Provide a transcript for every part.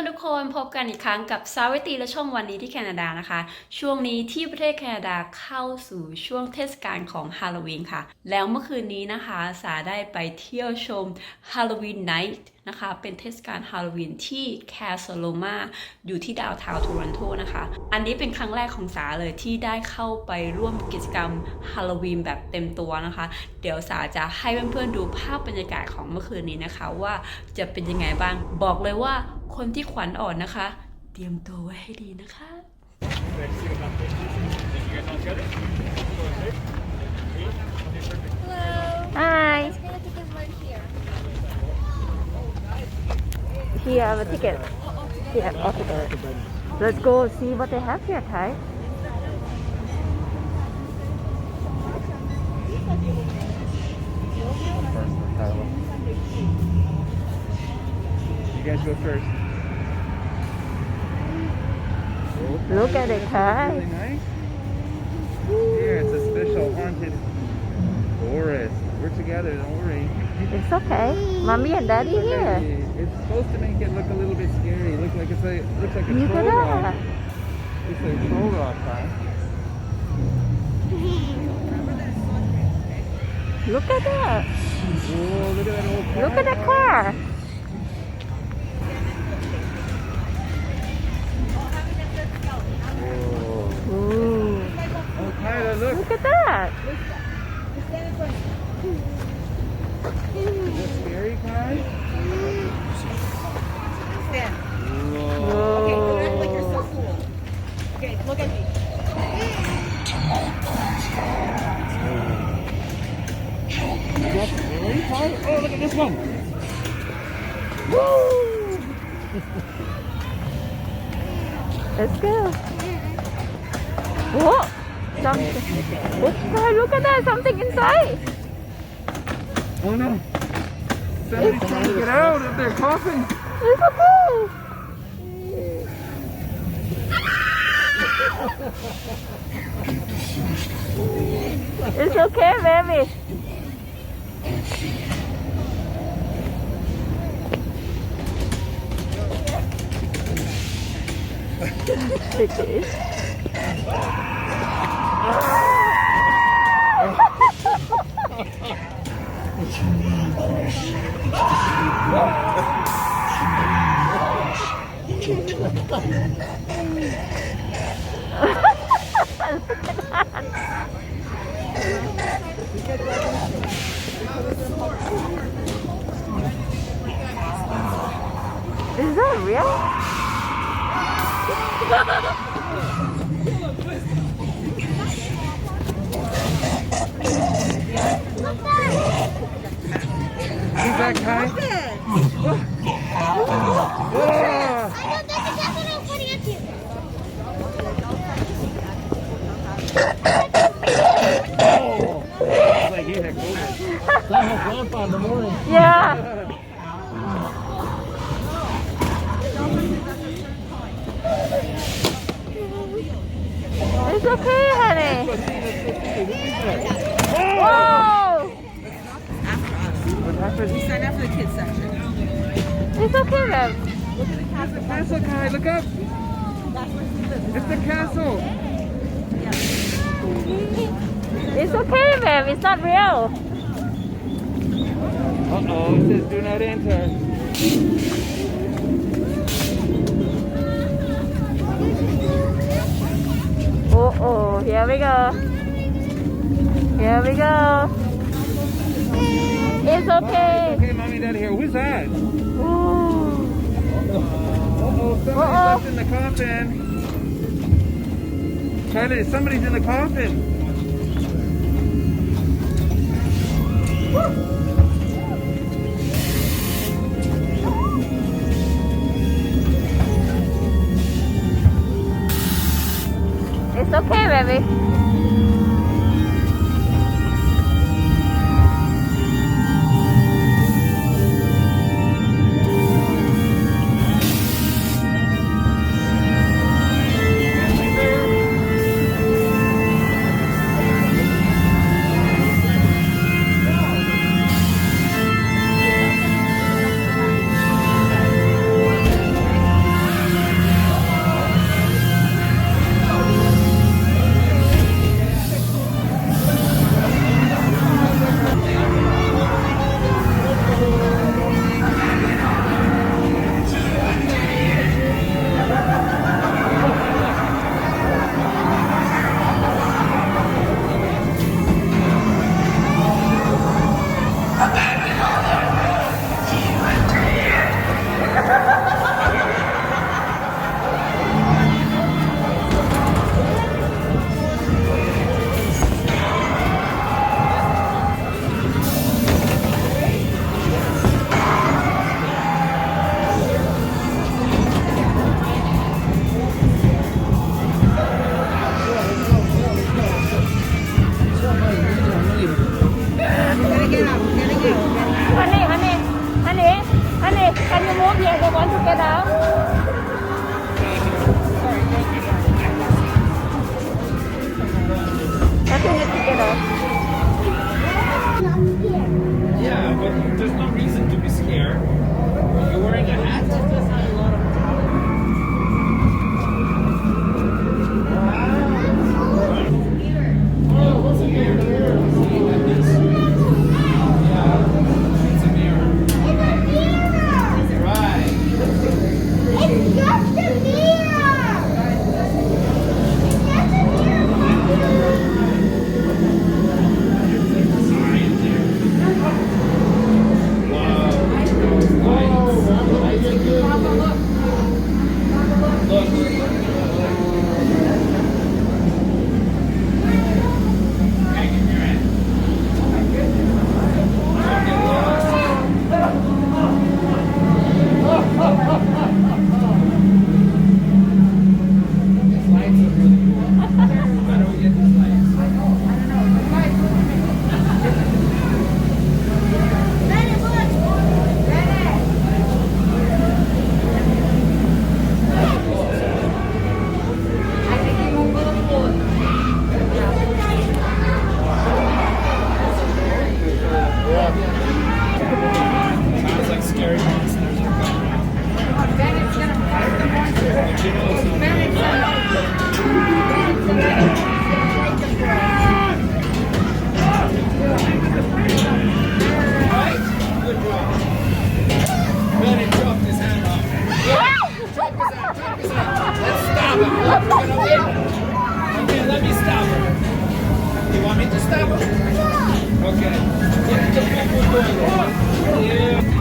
นทุกคนพบกันอีกครั้งกับสาวิตีและช่องวันนี้ที่แคนาดานะคะ ช่วงนี้ที่ประเทศแคนาดาเข้าสู่ช่วงเทศกาลของฮาโลวีนค่ะ แล้วเมื่อคืนนี้นะคะสาได้ไปเที่ยวชมฮาโลวีนไนท์นะคะ เป็นเทศกาลฮาโลวีนที่แคสโลมาอยู่ที่ดาวทาวน์โทรอนโตนะคะ อันนี้เป็นครั้งแรกของสาเลยที่ได้เข้าไปร่วมกิจกรรมฮาโลวีนแบบเต็มตัวนะคะ เดี๋ยวสาจะให้เพื่อนๆดูภาพบรรยากาศของเมื่อคืนนี้นะคะ ว่าจะเป็นยังไงบ้างบอกเลยว่า คนที่ขวัญอ่อนนะคะ เตรียมตัวไว้ให้ดีนะคะ Hi. It's gonna take us right here. Here, I have a ticket. Here, all together. Let's go see what they have here, Kai. You guys go first. Look at it, Kai. Really nice. Here, it's a special haunted forest. We're together, don't worry. It's okay. Mommy and Daddy It's here. okay. It's supposed to make it look a little bit scary. Look like it's a looks like a Look troll rock. It's a troll rock, huh? Look at that. Whoa, look at that old car. Look at that car. Look. Look at that. Is that scary, Kai? Stand. Okay, act like you're so cool. Okay, look at me. Is that scary, Kai? Oh, look at this one. Woo! Let's go. Whoa. Something. Kai, look at that. Something inside. Oh no. Somebody's trying to get out of their coffin. It's okay. It's okay, baby. It is. Yeah. It's okay, honey. Whoa! What happened? Sign up for the kids section. It's okay, babe. There's a castle, Kai. Look up. It's the castle. It's okay, babe. It's not real. Uh-oh. It says do not enter. Oh, oh. Here we go. Here we go. It's okay. Okay, mommy, daddy here. Who's that? Ooh. Uh-oh. Somebody's Uh-oh. left in the coffin. Charlie, somebody's in the coffin. It's okay, baby. Let's stop him. Okay, let me stop him. You want me to stop him? Okay. Yeah.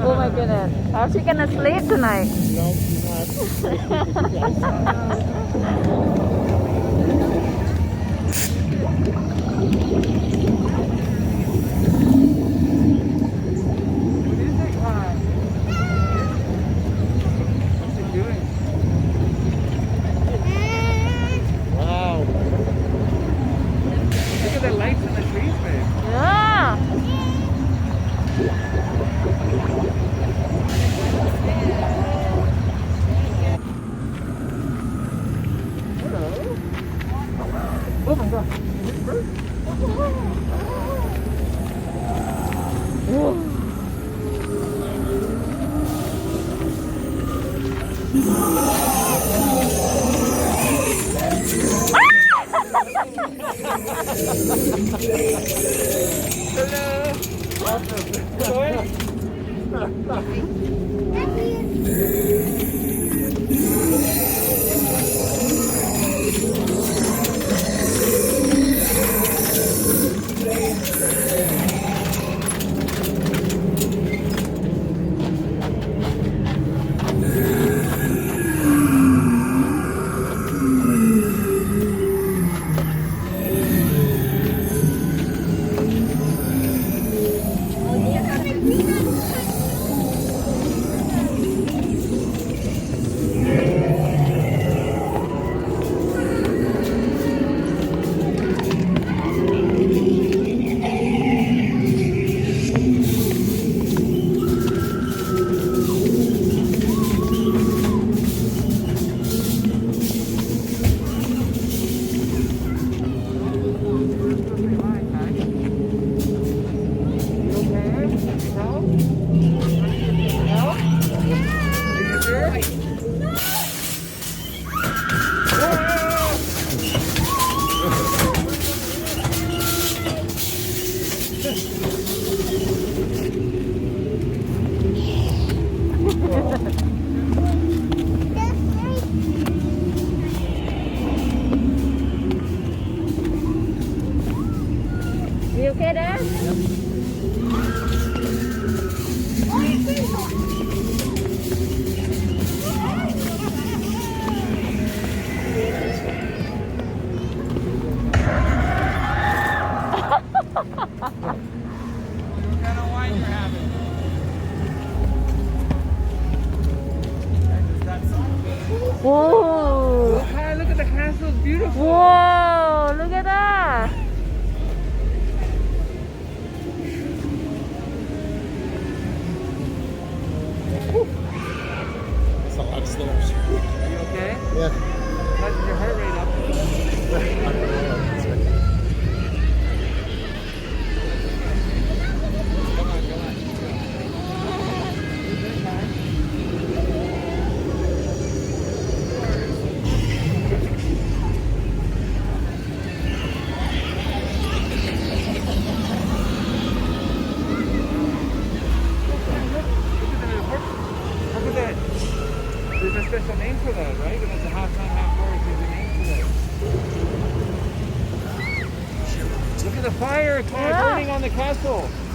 Oh my goodness. How's she gonna sleep tonight? No. Ah! Hello. castle.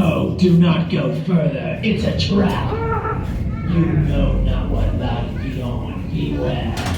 No, do not go further. It's a trap. You know not what lies beyond. Beware.